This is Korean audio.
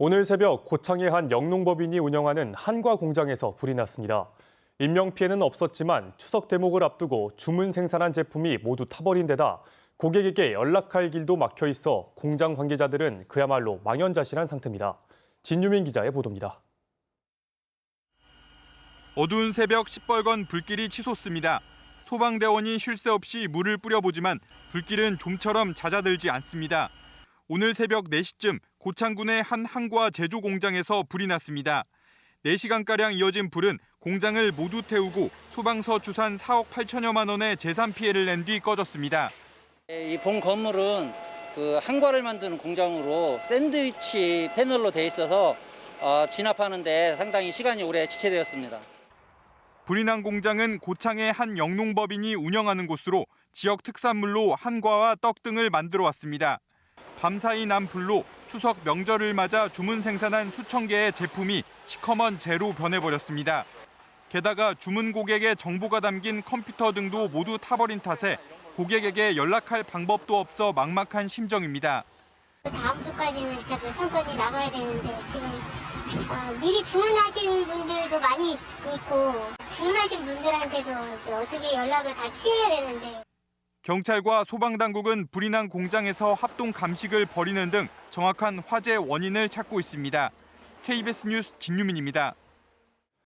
오늘 새벽 고창의 한 영농법인이 운영하는 한과 공장에서 불이 났습니다. 인명 피해는 없었지만 추석 대목을 앞두고 주문 생산한 제품이 모두 타버린 데다 고객에게 연락할 길도 막혀 있어 공장 관계자들은 그야말로 망연자실한 상태입니다. 진유민 기자의 보도입니다. 어두운 새벽 시뻘건 불길이 치솟습니다. 소방대원이 쉴 새 없이 물을 뿌려보지만 불길은 좀처럼 잦아들지 않습니다. 오늘 새벽 4시쯤 고창군의 한 항과 제조 공장에서 불이 났습니다. 4시간가량 이어진 불은 공장을 모두 태우고 소방서 추산 4억 8천여만 원의 재산 피해를 낸 뒤 꺼졌습니다. 이 본 건물은 그 한과를 만드는 공장으로 샌드위치 패널로 돼 있어서 어, 진압하는데 상당히 시간이 오래 지체되었습니다. 불이 난 공장은 고창의 한 영농법인이 운영하는 곳으로 지역 특산물로 한과와 떡 등을 만들어 왔습니다. 밤사이 난 불로 추석 명절을 맞아 주문 생산한 수천 개의 제품이 시커먼 재로 변해버렸습니다. 게다가 주문 고객의 정보가 담긴 컴퓨터 등도 모두 타버린 탓에 고객에게 연락할 방법도 없어 막막한 심정입니다. 다음 주까지는 진짜 몇천 건이 나가야 되는데 지금 어, 미리 주문하신 분들도 많이 있고 주문하신 분들한테도 어떻게 연락을 다 취해야 되는데 경찰과 소방당국은 불이 난 공장에서 합동 감식을 벌이는 등 정확한 화재 원인을 찾고 있습니다. KBS 뉴스 진유민입니다.